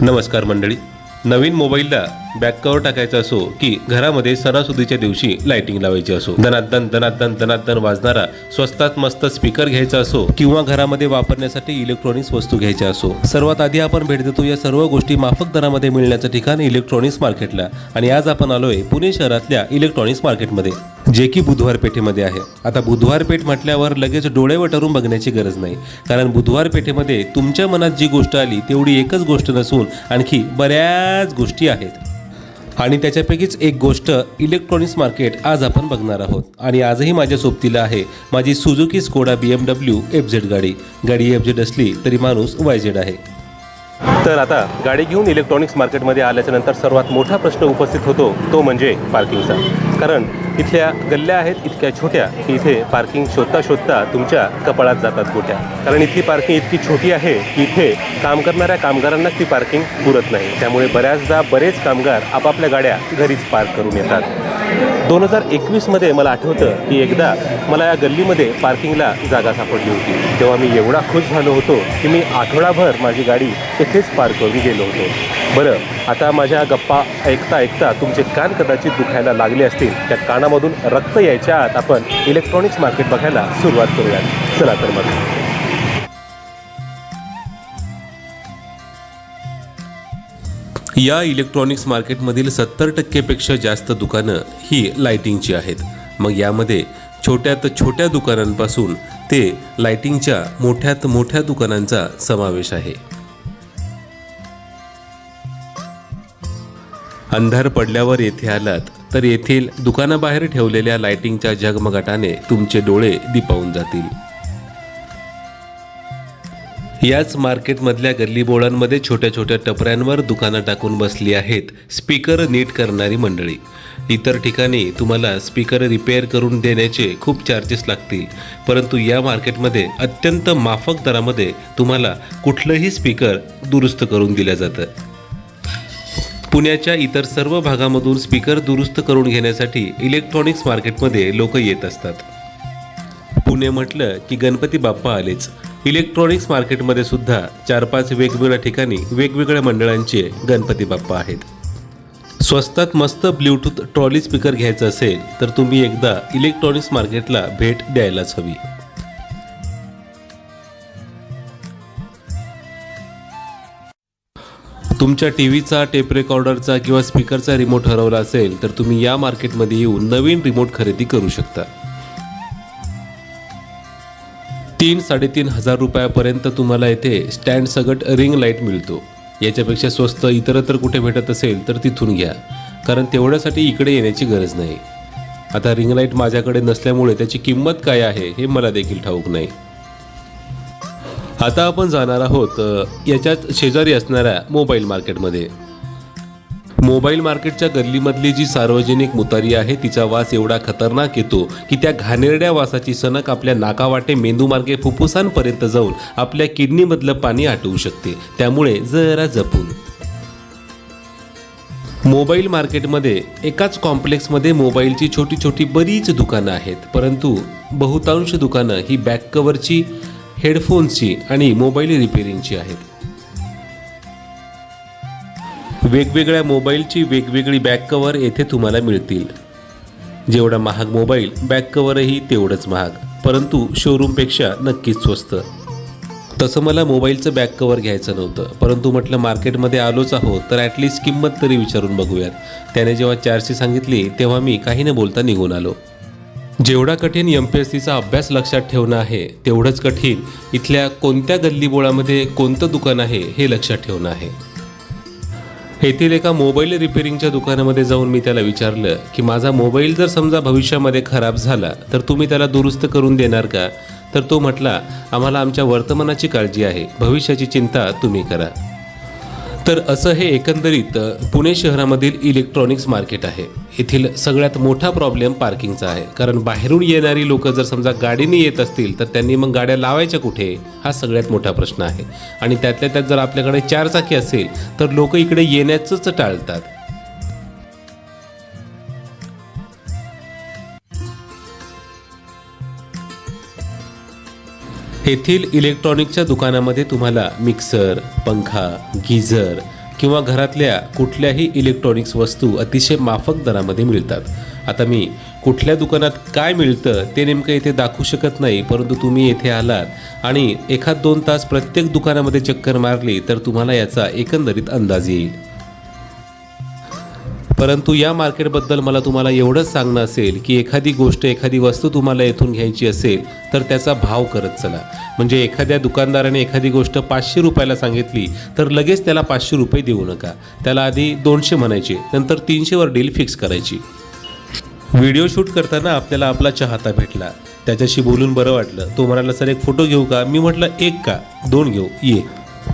नमस्कार मंडळी. नवीन मोबाईलला बॅक कवर टाकायचा असो की घरामध्ये सणासुदीच्या दिवशी लाइटिंग लावायची असो. दनादन दनादन दनादन वाजणारा स्वस्तात मस्त स्पीकर घ्यायचा असो किंवा घरामध्ये वापरण्यासाठी इलेक्ट्रॉनिक्स वस्तू घ्यायच्या असो. सर्वात आधी आपण भेट देतो या सर्व गोष्टी माफक दरामध्ये मिळण्याचं ठिकाण इलेक्ट्रॉनिक्स मार्केटला आणि आज आपण आलोय पुणे शहरातल्या इलेक्ट्रॉनिक्स मार्केटमध्ये जे की बुधवार पेठेमध्ये आहे. आता बुधवार पेठ म्हटल्यावर लगेच डोळे वटरून बघण्याची गरज नाही. कारण बुधवार पेठेमध्ये तुमच्या मनात जी गोष्ट आली तेवढी एकच गोष्ट नसून आणखी बऱ्याच गोष्टी आहेत. आणि त्याच्यापैकीच एक गोष्ट इलेक्ट्रॉनिक्स मार्केट आज आपण बघणार आहोत. आणि आजही माझ्या सोबतीला आहे माझी Suzuki Skoda B M W F Z गाडी. गाडी एफ झेड असली तरी माणूस वाय झेड आहे. तर आता गाडी घेऊन इलेक्ट्रॉनिक्स मार्केटमध्ये आल्याच्यानंतर सर्वात मोठा प्रश्न उपस्थित होतो तो म्हणजे पार्किंगचा कारण इथल्या गल्ल्या आहेत इतक्या छोट्या की इथे पार्किंग शोधता शोधता तुमच्या कपाळात जातात गोट्या. कारण इथली पार्किंग इतकी छोटी आहे की इथे काम करणाऱ्या कामगारांनाच ती पार्किंग पुरत नाही. त्यामुळे बऱ्याचदा बरेच कामगार आपापल्या गाड्या घरीच पार्क करून येतात. दोन हजार एकवीसमध्ये मला आठवतं की एकदा मला या गल्लीमध्ये पार्किंगला जागा सापडली होती. तेव्हा मी एवढा खुश झालो होतो की मी आठवडाभर माझी गाडी इथेच पार्क करून गेलो होतो. बरं आता माझ्या गप्पा ऐकता ऐकता तुमचे कान कदाचित दुखायला लागले असतील. त्या कानामधून रक्त यायच्या आत आपण इलेक्ट्रॉनिक्स मार्केट बघायला सुरुवात करूयात. चला तर मग. या इलेक्ट्रॉनिक्स मार्केटमधील सत्तर टक्केपेक्षा जास्त दुकानं ही लायटिंगची आहेत. मग यामध्ये छोट्यात छोट्या दुकानांपासून ते लायटिंगच्या मोठ्यात मोठ्या दुकानांचा समावेश आहे. अंधार पडल्यावर येथे आलात तर येथील दुकानाबाहेर ठेवलेल्या लायटिंगच्या झगमगाटाने तुमचे डोळे दिपावून जातील. याच मार्केटमधल्या गल्लीबोळांमध्ये छोट्या छोट्या टपऱ्यांवर दुकानं टाकून बसली आहेत स्पीकर नीट करणारी मंडळी. इतर ठिकाणी तुम्हाला स्पीकर रिपेअर करून देण्याचे खूप चार्जेस लागतील. परंतु या मार्केटमध्ये अत्यंत माफक दरामध्ये तुम्हाला कुठलंही स्पीकर दुरुस्त करून दिलं जातं. पुण्याच्या इतर सर्व भागामधून स्पीकर दुरुस्त करून घेण्यासाठी इलेक्ट्रॉनिक्स मार्केटमध्ये लोक येत असतात. पुणे म्हटलं की गणपती बाप्पा आलेच. इलेक्ट्रॉनिक्स मार्केटमध्ये सुद्धा चार पाच वेगवेगळ्या ठिकाणी वेगवेगळ्या मंडळांचे गणपती बाप्पा आहेत. स्वस्तात मस्त ब्ल्यूटूथ ट्रॉली स्पीकर घ्यायचं असेल तर तुम्ही एकदा इलेक्ट्रॉनिक्स मार्केटला भेट द्यायलाच हवी. तुमच्या टी व्हीचा टेप रेकॉर्डरचा किंवा स्पीकरचा रिमोट हरवला असेल तर तुम्ही या मार्केटमध्ये येऊन नवीन रिमोट खरेदी करू शकता. तीन साडेतीन हजार रुपयापर्यंत तुम्हाला येथे स्टँड सगट रिंग लाइट मिळतो. याच्यापेक्षा स्वस्त इतरत्र कुठे भेटत असेल तर तिथून घ्या. कारण तेवढ्यासाठी इकडे येण्याची गरज नाही. आता रिंग लाइट माझ्याकडे नसल्यामुळे त्याची किंमत काय आहे हे मला देखील ठाऊक नाही. आता आपण जाणार आहोत याच्यात शेजारी असणाऱ्या मोबाईल मार्केटमध्ये. मोबाईल मार्केटच्या गल्लीमधली जी सार्वजनिक मुतारी आहे तिचा वास एवढा खतरनाक येतो की त्या घाणेरड्या वासाची सनक आपल्या नाकावाटे मेंदूमार्गे फुफ्फुसांपर्यंत जाऊन आपल्या किडनीमधलं पाणी आटवू शकते. त्यामुळे जरा जपून. मोबाईल मार्केटमध्ये एकाच कॉम्प्लेक्समध्ये मोबाईलची छोटी छोटी बरीच दुकानं आहेत. परंतु बहुतांश दुकानं ही बॅक कवरची हेडफोन्सची आणि मोबाईल रिपेरिंगची आहेत. वेगवेगळ्या मोबाईलची वेगवेगळी बॅक कवर येथे तुम्हाला मिळतील. जेवढा महाग मोबाईल बॅक कवरही तेवढंच महाग. परंतु शोरूमपेक्षा नक्कीच स्वस्त. तसं मला मोबाईलचं बॅक कवर घ्यायचं नव्हतं. परंतु म्हटलं मार्केटमध्ये आलोच आहोत तर ॲटलिस्ट किंमत तरी विचारून बघूयात. त्याने जेव्हा चारशे सांगितली तेव्हा मी काही न बोलता निघून आलो. जेवढा कठीण एम पी एस सीचा अभ्यास लक्षात ठेवणं आहे तेवढंच कठीण इथल्या कोणत्या गल्लीबोळामध्ये कोणतं दुकान आहे हे लक्षात ठेवणं आहे. येथील एका मोबाईल रिपेअरिंगच्या दुकानामध्ये जाऊन मी त्याला विचारलं की माझा मोबाईल जर समजा भविष्यामध्ये खराब झाला तर तुम्ही त्याला दुरुस्त करून देणार का? तर तो म्हटला आम्हाला आमच्या वर्तमानाची काळजी आहे. भविष्याची चिंता तुम्ही करा. तर असं हे एकंदरीत पुणे शहरामधील इलेक्ट्रॉनिक्स मार्केट आहे. येथील सगळ्यात मोठा प्रॉब्लेम पार्किंगचा आहे. कारण बाहेरून येणारी लोक जर समजा गाडीने येत असतील तर त्यांनी मग गाड्या लावायच्या कुठे? हा सगळ्यात मोठा प्रश्न आहे. आणि त्यातल्या त्यात जर आपल्याकडे चार चाकी असेल तर लोक इकडे येण्याचंच टाळतात. येथील इलेक्ट्रॉनिकच्या दुकानामध्ये तुम्हाला मिक्सर पंखा गीझर किंवा घरातल्या कुठल्याही इलेक्ट्रॉनिक्स वस्तू अतिशय माफक दरामध्ये मिळतात. आता मी कुठल्या दुकानात काय मिळतं ते नेमकं इथे दाखवू शकत नाही परंतु तुम्ही येथे आलात आणि एखाद दोन तास प्रत्येक दुकानामध्ये चक्कर मारली तर तुम्हाला याचा एकंदरीत अंदाज येईल. परंतु या मार्केटबद्दल मला तुम्हाला एवढंच सांगणं असेल की एखादी गोष्ट एखादी वस्तू तुम्हाला येथून घ्यायची असेल तर त्याचा भाव करत चला. म्हणजे एखाद्या दुकानदाराने एखादी गोष्ट पाचशे रुपयाला सांगितली तर लगेच त्याला पाचशे रुपये देऊ नका. त्याला आधी दोनशे म्हणायचे नंतर तीनशेवर डील फिक्स करायची. व्हिडिओ शूट करताना आपल्याला आपला चाहता भेटला. त्याच्याशी बोलून बरं वाटलं. तो म्हणाला सर एक फोटो घेऊ का? मी म्हटलं एक का? दोन घेऊ. ये.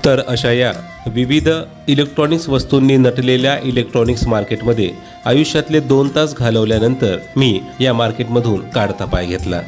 तर अशा या विविध इलेक्ट्रॉनिक्स वस्तूंनी नटलेल्या इलेक्ट्रॉनिक्स मार्केटमध्ये आयुष्यातले दोन तास घालवल्यानंतर मी या मार्केटमधून काढता पाय घेतला.